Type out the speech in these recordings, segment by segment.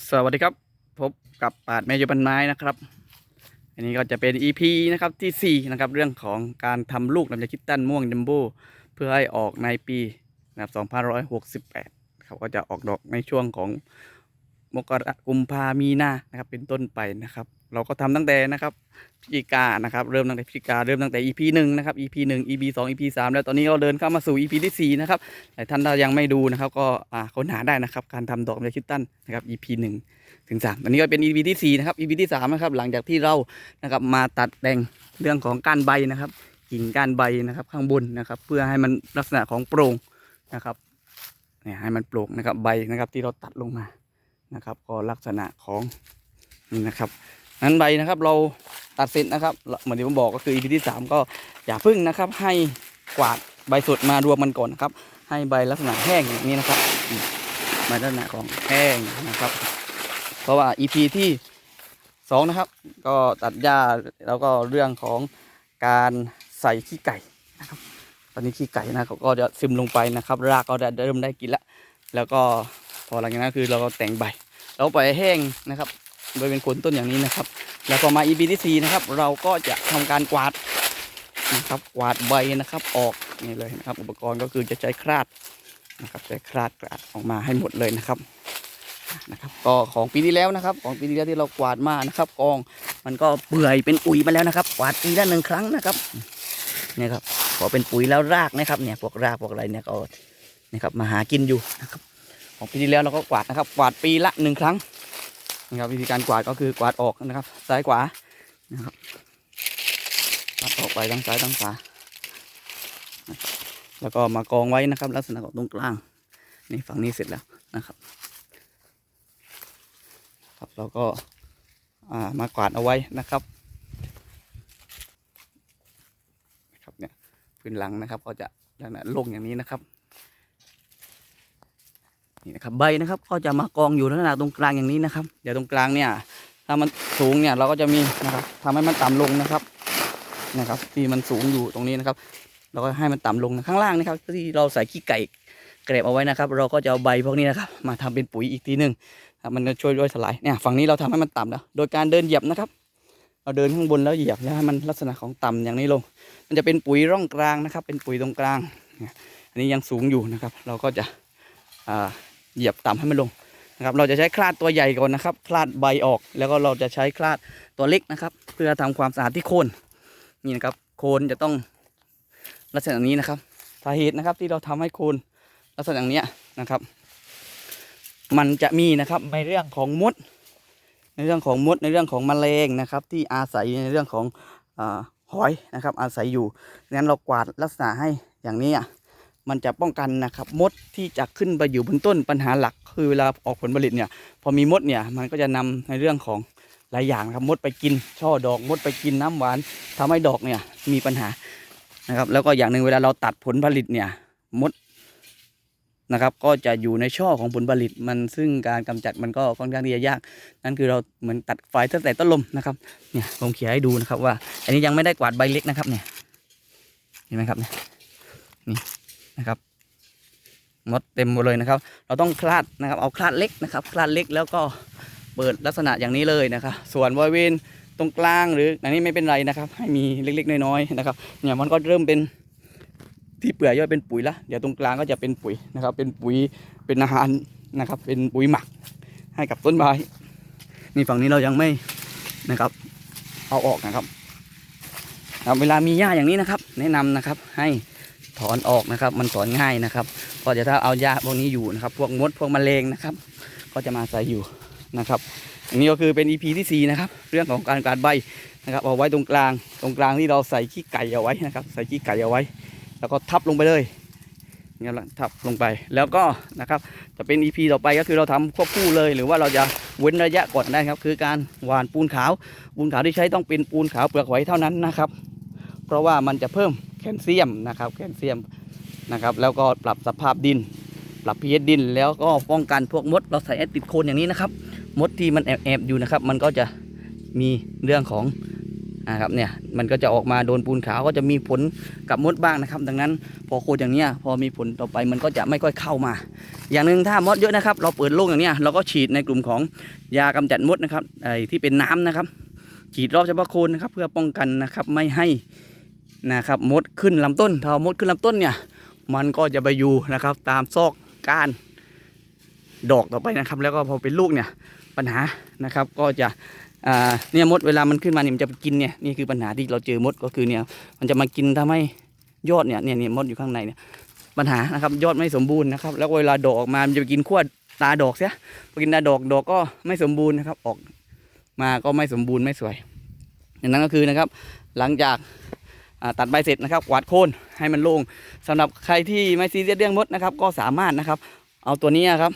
สวัสดีครับ พบกับปาดแม่ยบันไม้นะครับ อันนี้ก็จะเป็น EP นะครับที่ 4 นะครับ เรื่องของการทำลูกลำไยคิดตันม่วงดัมโบเพื่อให้ออกในปีนะครับ2568เขาก็จะออกดอกในช่วงของ มกรากุมภามีนานะครับ เป็นต้นไปนะครับ เราก็ทำตั้งแต่นะครับพฤศจิกานะครับเริ่มตั้งแต่พฤศจิกาเริ่มตั้งแต่ EP 1นะครับ EP 1 EP 2 EP 3แล้วตอนนี้เราเดินเข้ามาสู่ EP ที่4นะครับแต่ท่านถ้ายังไม่ดูนะครับ ก็อ่าค้นหาได้นะครับ การทำดอกลำไยคิดตันนะครับ EP 1ถึง3อันนี้ก็เป็น EP ที่4นะครับ EP ที่3นะครับหลังจากที่เรานะครับมาตัดแต่งเรื่องของก้านใบนะครับกิ่งก้านใบนะครับข้างบนนะครับ เพื่อให้มันลักษณะของโปร่งนะครับเนี่ยให้มันโปร่งนะครับใบนะครับที่เราตัดลงมา นะครับ ก็ลักษณะของนี่นะครับนั้นใบนะครับเราตัดเสร็จนะครับเหมือนที่ผมบอกก็คือ EP ที่ 3 ก็อย่าพึ่งนะครับ ให้กวาดใบสดมารวมมันก่อนนะครับ ให้ใบลักษณะแห้งอย่างนี้นะครับมใบลักษณะของแห้งนะครับ เพราะว่า EP ที่สองนะครับ ก็ตัดหญ้าแล้วก็เรื่องของการใส่ขี้ไก่นะครับ ตอนนี้ขี้ไก่นะเขาก็จะซึมลงไปนะครับ รากก็ได้เริ่มได้กินแล้วแล้วก็ อหลังจากนั้นคือเราก็แต่งใบ เราปล่อยให้แห้งนะครับ โดยเป็นโคนต้นอย่างนี้นะครับ แล้วพอมา EP ที่สี่นะครับ เราก็จะทำการกวาดนะครับ กวาดใบนะครับออกนี่เลยนะครับ อุปกรณ์ก็คือจะใช้คราดนะครับใช้คราดกวาดออกมาให้หมดเลยนะครับนะครับก็ของปีที่แล้วนะครับ ของปีที่แล้วที่เรากวาดมานะครับกองมันก็เปื่อยเป็นปุ๋ยมาแล้วนะครับ กวาดปีละหนึ่งครั้งนะครับนี่ครับพอเป็นปุ๋ยแล้วรากนะครับเนี่ยพวกรากพวกอะไรเนี่ยก็นะครับมาหากินอยู่นะครับ ของปีที่แล้วเราก็กวาดนะครับ กวาดปีละหนึ่งครั้งนะครับ วิธีการกวาดก็คือกวาดออกนะครับ ซ้ายขวานะครับกวาดออกไปทั้งซ้ายทั้งขวานะครับแล้วก็มากองไว้นะครับ ลักษณะของตรงกลางนี่ฝั่งนี้เสร็จแล้วนะครับ ครับเราก็ามากวาดเอาไว้นะครับนะครับเนี่ยพื้นหลังนะครับ ก็จะลักษณะโล่งอย่างนี้นะครับ นี่นะครับใบนะครับก็จะมากองอยู่ลักษณะตรงกลางอย่างนี้นะครับ เดี๋ยวตรงกลางเนี่ย ถ้ามันสูงเนี่ยเราก็จะมีนะครับทำให้มันต่ำลงนะครับนะครับ ที่มันสูงอยู่ตรงนี้นะครับ เราก็ให้มันต่ำลงนะข้างล่างนะครับ ที่เราใส่ขี้ไก่เกรบเอาไว้นะครับ เราก็จะเอาใบพวกนี้นะครับ มาทำเป็นปุ๋ยอีกทีหนึ่งมันจะช่วยย่อยสลายเนี่ยฝั่งนี้เราทำให้มันต่ำแล้วโดยการเดินเหยียบนะครับ เราเดินข้างบนแล้วเหยียบแล้วให้มันลักษณะของต่ำอย่างนี้ลง มันจะเป็นปุ๋ยร่องกลางนะครับ เป็นปุ๋ยตรงกลางนี่ยอันนี้ยังสูงอยู่นะครับ เราก็จะอ่า เหยียบต่ำให้มันลงนะครับ เราจะใช้คลาดตัวใหญ่ก่อนนะครับ คลาดใบออก แล้วก็เราจะใช้คลาดตัวเล็กนะครับ เพื่อทำความสะอาดที่โคนนี่นะครับ โคนจะต้องลักษณะนี้นะครับสาเหตุนะครับที่เราทำให้โคนลักษณะอย่างเนี้ยนะครับ มันจะมีนะครับในเรื่องของมด ในเรื่องของมดในเรื่องของแมลงนะครับ ที่อาศัยในเรื่องของอหอยนะครับ อาศัยอยู่งั้นเรากวาดลักษณะให้อย่างนี้อะ มันจะป้องกันนะครับมดที่จะขึ้นไปอยู่บนต้นปัญหาหลัก คือเวลาออกผลผลิตเนี่ย พอมีมดเนี่ยมันก็จะนำในเรื่องของหลายอย่างครับมดไปกิน ช่อดอกมดไปกินน้ำหวานทำให้ดอกเนี่ยมีปัญหานะครับ แล้วก็อย่างหนึ่งเวลาเราตัดผลผลิตเนี่ยมดนะครับก็จะอยู่ในช่อของผลผลิตมันซึ่งการกำจัดมันก็ค่อนข้างที่จะยาก นั่นคือเราเหมือนตัดไฟตั้งแต่ต้นลมนะครับเนี่ยผมเขียนให้ดูนะครับว่า อันนี้ยังไม่ได้กวาดใบเล็กนะครับเนี่ยเห็นไหมครับเนี่ยนี่ นะครับมดเต็มหมดเลยนะครับ เราต้องคลาดนะครับ เอาคลาดเล็กนะครับคลาดเล็กแล้วก็เปิดลักษณะอย่างนี้เลยนะครับ ส่วนบริเวณตรงกลางหรืออันนี้ไม่เป็นไรนะครับ ให้มีเล็กๆน้อยๆนะครับ เนี่ยมันก็เริ่มเป็นที่เปื่อยย่อยเป็นปุ๋ยละเดี๋ยวตรงกลางก็จะเป็นปุ๋ยนะครับ เป็นปุ๋ยเป็นอาหารนะครับ เป็นปุ๋ยหมักให้กับต้นไม้นี่ฝั่งนี้เรายังไม่นะครับ เอาออกนะครับเวลามีหญ้าอย่างนี้นะครับ แนะนำนะครับให้ ถอนออกนะครับ มันถอนง่ายนะครับก็จะถ้าเอาหญ้าพวกนี้อยู่นะครับ พวกมดพวกแมลงนะครับ ก็จะมาอาศัยอยู่นะครับ อันนี้ก็คือเป็น EP ที่สี่นะครับ เรื่องของการกาดใบนะครับเอาไว้ตรงกลางตรงกลางที่เราใส่ขี้ไก่เอาไว้นะครับ ใส่ขี้ไก่เอาไว้ แล้วก็ทับลงไปเลยอย่างนี้ยแหละทับลงไปแล้วก็นะครับจะเป็น EP ต่อไปก็คือเราทำควบคู่เลย หรือว่าเราจะเว้นระยะก่อนได้ครับ คือการหว่านปูนขาว ปูนขาวที่ใช้ต้องเป็นปูนขาวเปลือกหอยเท่านั้นนะครับ เพราะว่ามันจะเพิ่ม แคลเซียมนะครับแคลเซียมนะครับแล้วก็ปรับสภาพดิน ปรับ pH ดิน แล้วก็ป้องกันพวกมด เราใส่แอดติดโคนอย่างนี้นะครับมดที่มันแอบๆอยู่นะครับ มันก็จะมีเรื่องของนะครับเนี่ยมันก็จะออกมาโดนปูนขาวก็จะมีผลกับมดบ้างนะครับ ดังนั้นพอโคดอย่างเนี้ยพอมีผลต่อไปมันก็จะไม่ค่อยเข้ามา อย่างหนึ่งถ้ามดเยอะนะครับ เราเปิดโล่งอย่างเนี้ยเราก็ฉีดในกลุ่มของยากำจัดมดนะครับไอ้ที่เป็นน้ำนะครับ ฉีดรอบเฉพาะโคนนะครับเพื่อป้องกันนะครับไม่ให้ นะครับมดขึ้นลำต้นถ้ามดขึ้นลำต้นเนี่ย มันก็จะไปอยู่นะครับ ตามซอกก้านดอกต่อไปนะครับ แล้วก็พอเป็นลูกเนี่ยปัญหานะครับก็จะอ่าเนี่ยมดเวลามันขึ้นมาเนี่ยมันจะไปกินเนี่ยนี่คือปัญหาที่เราเจอมดก็คือเนี่ยมันจะมากินทำให้ยอดเนี่ยเนี่ยเนี่ยมดอยู่ข้างในเนี่ยปัญหานะครับยอดไม่สมบูรณ์นะครับ แล้วเวลาดอกออกมามันจะไปกินขั้วตาดอกเสียพอกินตาดอกดอกก็ไม่สมบูรณ์นะครับ ออกมาก็ไม่สมบูรณ์ไม่สวยอย่างนั้นก็คือนะครับ หลังจาก ตัดใบเสร็จนะครับกวาดโคนให้มันโล่งสำหรับใครที่ไม่ซีเรียสเรื่องมดนะครับ ก็สามารถนะครับ เอาตัวนี้ครับ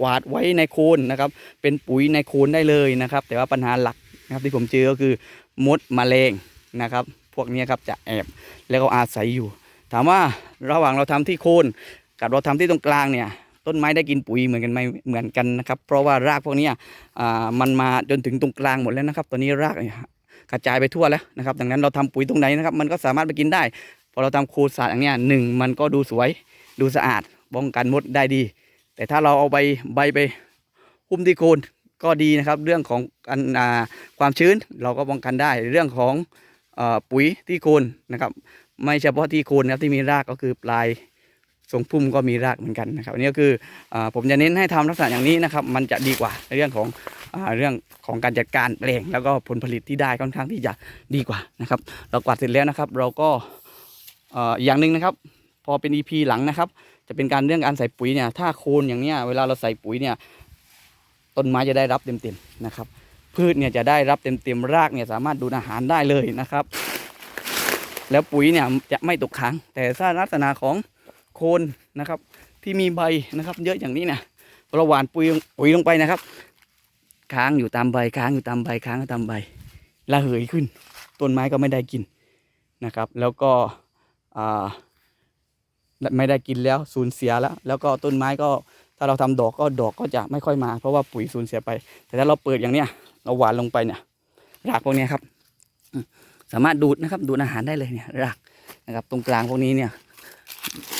กวาดไว้ในโคนนะครับ เป็นปุ๋ยในโคนได้เลยนะครับ แต่ว่าปัญหาหลักนะครับที่ผมเจอก็คือมดแมลงนะครับ พวกนี้ครับจะแอบแล้วก็อาศัยอยู่ ถามว่าระหว่างเราทำที่โคนกับเราทำที่ตรงกลางเนี่ยต้นไม้ได้กินปุ๋ยเหมือนกันไหมเหมือนกันนะครับ เพราะว่ารากพวกนี้อ่ามันมาจนถึงตรงกลางหมดแล้วนะครับ ตอนนี้ราก กระจายไปทั่วแล้วนะครับดังนั้นเราทำปุ๋ยตรงไหนนะครับ มันก็สามารถไปกินได้พอเราทำโคนสะอาดอย่างเนี้ยหนึ่งมันก็ดูสวยดูสะอาดป้องกันมดได้ดี แต่ถ้าเราเอาใบใบไปหุ้มที่โคนก็ดีนะครับ เรื่องของการอ่าความชื้นเราก็ป้องกันได้เรื่องของอปุ๋ยที่โคนนะครับ ไม่เฉพาะที่โคนนะครับที่มีรากก็คือปลายทรงพุ่มก็มีรากเหมือนกันนะครับอันนี้ก็คืออผมจะเน้นให้ทำลักษณะอย่างนี้นะครับ มันจะดีกว่าในเรื่องของ เรื่องของการจัดการแปลงแล้วก็ผลผลิตที่ได้ค่อนข้างที่จะดีกว่านะครับ เรากวาดเสร็จแล้วนะครับ เราก็อ่ออย่างหนึ่งนะครับ พอเป็น EP หลังนะครับ จะเป็นการเรื่องการใส่ปุ๋ยเนี่ยถ้าโคนอย่างเนี้ยเวลาเราใส่ปุ๋ยเนี่ยต้นไม้จะได้รับเต็มๆนะครับ พืชเนี่ยจะได้รับเต็มๆรากเนี่ยสามารถดูดอาหารได้เลยนะครับ แล้วปุ๋ยเนี่ยจะไม่ตกค้าง แต่ถ้าลักษณะของโคนนะครับ ที่มีใบนะครับ เยอะอย่างนี้เนี่ยเราหว่านปุ๋ยปุ๋ยลงไปนะครับ ค้างอยู่ตามใบค้างอยู่ตามใบค้างอยู่ตามใบระเหยขึ้น ต้นไม้ก็ไม่ได้กินนะครับ แล้วก็ไม่ได้กินแล้วสูญเสียแล้ว แล้วก็ต้นไม้ก็ถ้าเราทำดอกก็ดอกก็จะไม่ค่อยมา เพราะว่าปุ๋ยสูญเสียไป แต่ถ้าเราเปิดอย่างเนี้ยเราหว่านลงไปเนี่ยรากพวกนี้ครับ สามารถดูดนะครับ ดูดอาหารได้เลยเนี่ยรากนะครับตรงกลางพวกนี้เนี่ย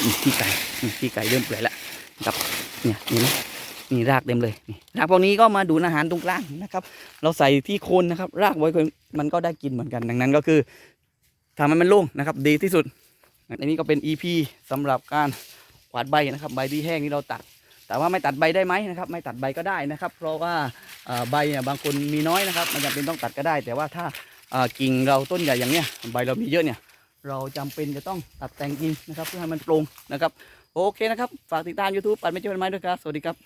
นี่ขี้ไก่นี่ขี้ไก่เริ่มเปื่อยแล้วนะครับเนี่ยนี่นะ นี่รากเต็มเลยนี่รากพวกนี้ก็มาดูดอาหารตรงกลางนะครับ เราใส่ที่โคนนะครับ รากไว้มันก็ได้กินเหมือนกัน ดังนั้นก็คือทำให้มันโล่งนะครับ ดีที่สุด อันนี้ก็เป็น EP สำหรับการกวาดใบนะครับ ใบที่แห้งนี่เราตัด แต่ว่าไม่ตัดใบได้ไหมนะครับ ไม่ตัดใบก็ได้นะครับ เพราะว่าใบเนี่ยบางคนมีน้อยนะครับ มันจำเป็นต้องตัดก็ได้ แต่ว่าถ้ากิ่งเราต้นใหญ่อย่างเนี้ยใบเรามีเยอะเนี่ย เราจำเป็นจะต้องตัดแต่งกิ่งนะครับ เพื่อให้มันโปร่งนะครับ โอเคนะครับ ฝากติดตาม YouTube ปัดไม่เจอไม้ด้วยครับ สวัสดีครับ